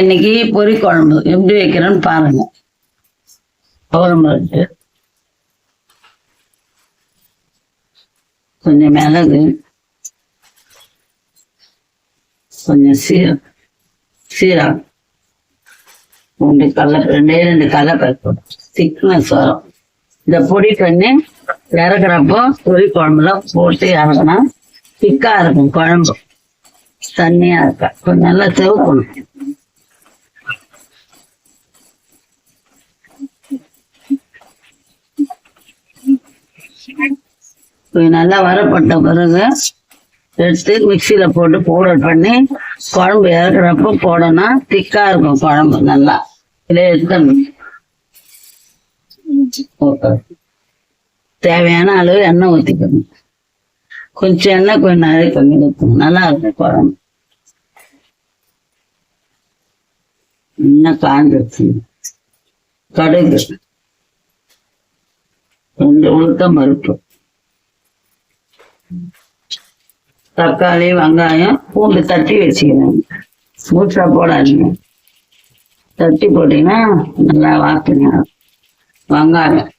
இன்னைக்கு பொரி குழம்பு. எப்படி வைக்கிறேன்னு பாருங்க. குழம்பு கொஞ்சம் மிளகு. கொஞ்சம் சீரம் சீரகம். ரெண்டு கடலை ரெண்டே ரெண்டு கடலைப்பருப்பு திக்னஸ் வரும். இந்த பொடி பண்ணி இறக்குறப்போ பொரி குழம்புல போட்டு இறக்குனா திக்கா இருக்கும் குழம்பு. தண்ணியா இருக்கா கொஞ்சம் நல்லா செவக்கணும். நல்லா வரப்பட்ட பிறகு எடுத்து மிக்சியில போட்டு பவுடர் பண்ணி குழம்பு இறக்குறப்ப போடணும் திக்கா இருக்கும் குழம்பு நல்லா. இதை எடுத்துடணும் தேவையான அளவு எண்ணெய் ஊற்றிக்கணும் கொஞ்சம் எண்ணெய் கொஞ்சம் நிறைய கம்மி ஊற்றணும் நல்லா இருக்கும் குழம்பு. இன்னும் காஞ்சிருச்சு. கடுகு. ரெண்டு உளுத்தம் பருப்பு. தக்காளி வெங்காயம் பூண்டு தட்டி வச்சுக்கணும். மூச்சா போடாதீங்க. தட்டி போட்டீங்கன்னா நல்லா வார்த்தைங்க. வெங்காயம்.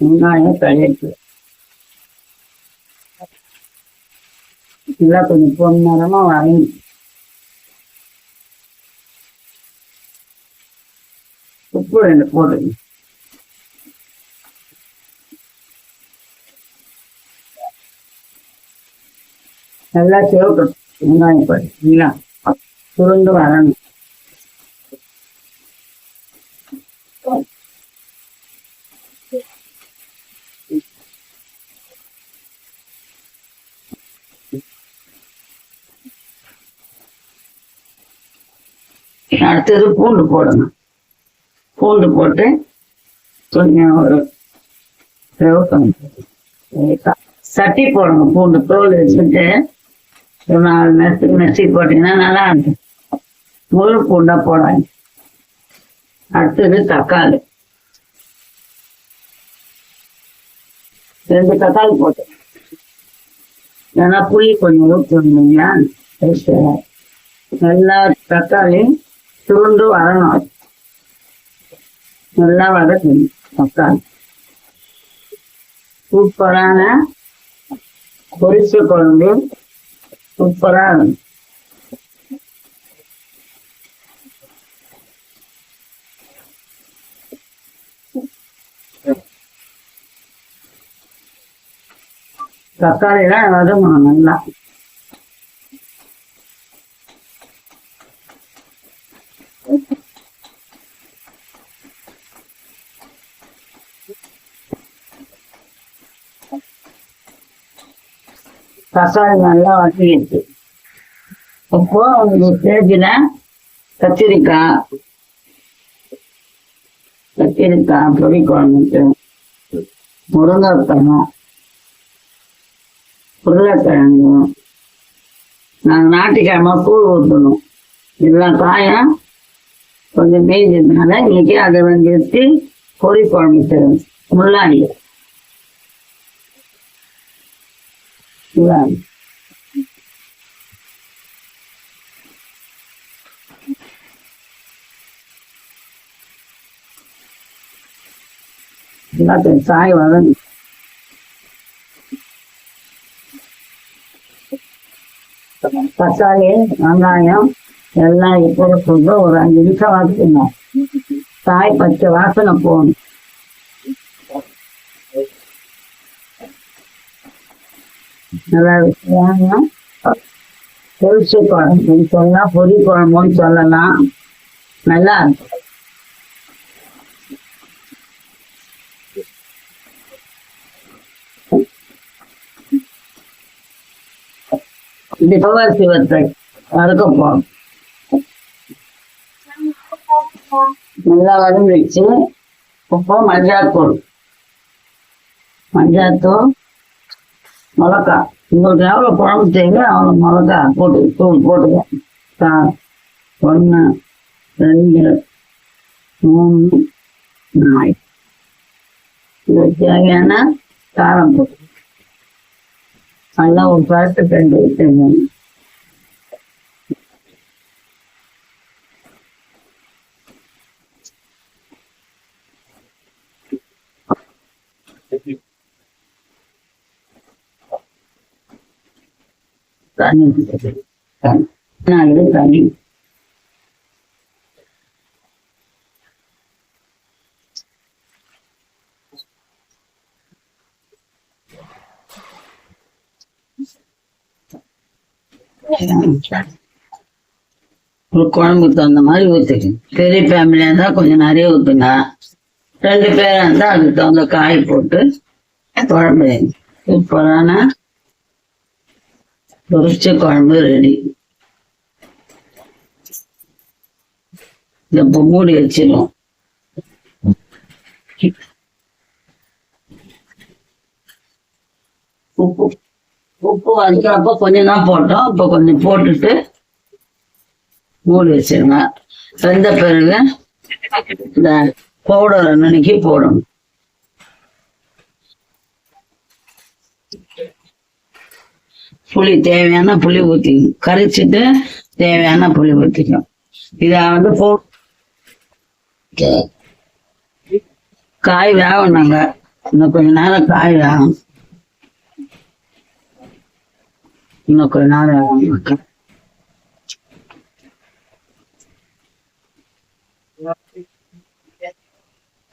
வெங்காயம் கழிட்டு நல்லா கொஞ்சம் பொன்னரமா வரையும் உப்பு ரெண்டு போடுங்க நல்லா சேவட்டும் வெங்காயம் பாருங்களா இல்லைங்களா சுருண்டு வரணும். அடுத்தது பூண்டு போடணும். பூண்டு போட்டு கொஞ்சம் ஒரு செவக்கணும் சட்டி போடணும் பூண்டு தோல் வச்சுட்டு ஒரு நாலு நேரத்துக்கு நெசி போட்டீங்கன்னா நல்லா இருக்கும். முழு பூண்டா போடாங்க அடுத்தது தக்காளி. ரெண்டு தக்காளி போட்டு. ஏன்னா புளி கொஞ்சம் ஊற்றணுங்களா நல்லா தக்காளி சுருண்டு வரணும். நல்லா வதக்கணும் தக்காளி. சூப்பரான பொரிச்ச குழம்பு. சூப்பரா இருக்கும். தக்காளி எல்லாம் வதங்கணும் நல்லா. தக்காளி நல்லா வதங்கிடுச்சு இப்போ இந்த ஸ்டேஜில் கத்திரிக்காய் கத்திரிக்காய் பொடி குழம்புக்கு முருங்கைப்பழம் உருளைக்கிழங்கு. நாங்கள் நாட்டுக்கிழமை கூழ் ஊற்றணும் இதெல்லாம் காயம் கொஞ்சம் மீஞ்சதுனால இன்னைக்கு அதை வந்து எடுத்து பொடி குழம்பு முள்ளாடி முள்ளாடி எல்லாத்தையும் சாய் வதங்க தக்காளி வெங்காயம் எல்லாம் இப்போ சொல்ற ஒரு அஞ்சு நிமிஷம் வாசிக்கணும் தாய் பச்சை வாசனை போகணும். நல்லா வெங்காயம் பொரிச்ச குழம்புன்னு சொல்லலாம் பொரி குழம்புன்னு சொல்லலாம். நல்லா இருக்கும் இது பவாசி வத்தை வறுக்க போகும் நல்லா வதங்கிடுச்சு உப்பு மஞ்சாத்தூள் மஞ்சாத்தூள் மிளகா. உங்களுக்கு எவ்வளோ குழம்பு தேவையோ அவ்வளோ மிளகா போட்டு தூள் போட்டுக்க ஒன்று ரெண்டு மூணு நாலு. இது தேவையான காரம் போட்டு நல்லா ஒரு பார்த்து ரெண்டு ஊற்றுங்க தண்ணி நாலு ஒரு குழம்புக்கு தகுந்த மாதிரி ஊற்றிக்கணும் பெரிய ஃபேமிலியாக இருந்தால் கொஞ்சம் நிறைய ஊற்றுங்க ரெண்டு பேராக இருந்தால் அதுக்கு தகுந்த காய் போட்டு குழம்பு. சூப்பரான பொரிச்ச குழம்பு ரெடி இந்த இப்போ மூடி வச்சிடும் உப்பு உப்பு வதக்கிறப்ப கொஞ்சம் தான் போட்டோம் இப்போ கொஞ்சம் போட்டுட்டு மூடி வச்சிருங்க வெந்த பிறகு இந்த பவுடர் அன்னைக்கு போடணும் புளி தேவையான புளி ஊற்றிக்கணும் கரைச்சிட்டு தேவையான புளி ஊற்றிக்கணும் இதை வந்து போ காய் வேகணுங்க இன்னும் கொஞ்ச நேரம் காய் வேகும் இன்னும் கொஞ்ச நேரம் வேகணும்.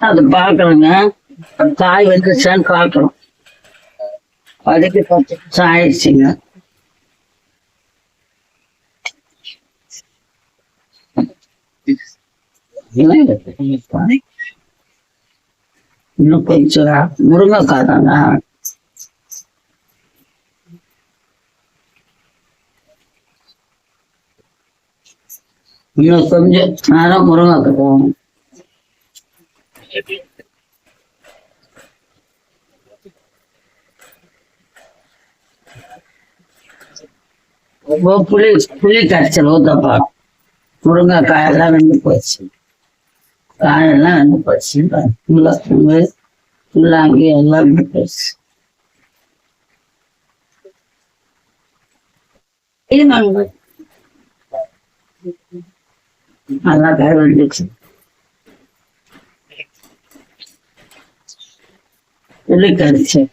அது பார்க்கணுங்க. காய் வந்துச்சான்னு பார்க்கணும். அதுக்கு பத்து நிமிஷம் ஆயிடுச்சுங்க. இன்னும் கொஞ்சம் முருங்கைக்காய் தானா இன்னும் கொஞ்சம் நேரம் முருங்கைக்காய் தான் புளி புளி கரைச்சல் ஊத்தப்பா முருங்கைக்காய் எல்லாம் வெந்து போச்சு. காயெல்லாம் வெந்து போச்சு உருளைக்கிழங்கு உள்ளாங்கி எல்லாம் வெந்து போச்சு இது நாங்க நல்லா காய் வந்துச்சு புளி கரைச்சல்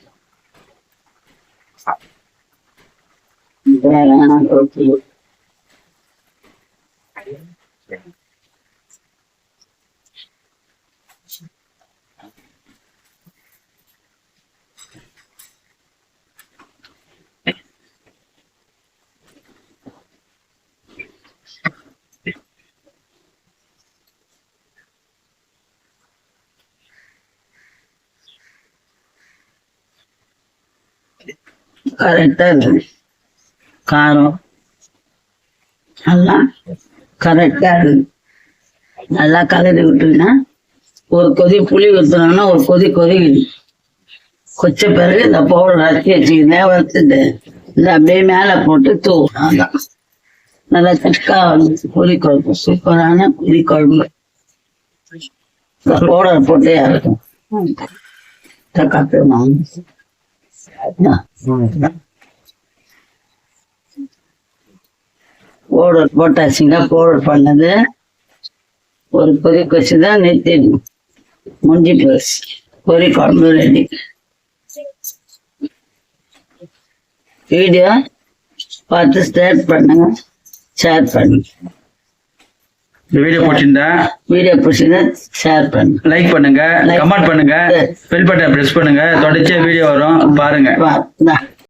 வேற ஓகே கரெக்டா இருக்கு. காரம். நல்லா கரெக்டா இருக்கு. நல்லா கலரி விட்டுருங்கன்னா ஒரு கொதி புளி ஊற்றுனோம்னா ஒரு கொதி கொதி கொச்ச பிறகு இந்த பவுடர் அரைச்சி வச்சுக்கிட்டேன் வறுத்துட்டு இந்த அப்படியே மேலே போட்டு தூவும் நல்லா திக்கா வந்து புளி குழம்பு சூப்பரான புளி குழம்பு பவுடர் போட்டு இறக்கும் தக்காளி வாங்க பவுடர் போட்டாச்சுங்க பவுடர் பண்ணது. ஒரு பொறி கொச்சு தான் நிறுத்திடணும் முடிஞ்சு போச்சு. பொறி குழம்பு ரெடி வீடியோ பார்த்து ஸ்டார்ட் பண்ணுங்க. ஷேர் பண்ணுங்க. இந்த வீடியோ பிடிச்சிருந்தா வீடியோ பிடிச்சிருந்தா ஷேர் பண்ணுங்க லைக் பண்ணுங்க கமெண்ட் பண்ணுங்க. பெல் பட்டன் பிரஸ் பண்ணுங்க தொடர்ச்சியா வீடியோ வரும் பாருங்க.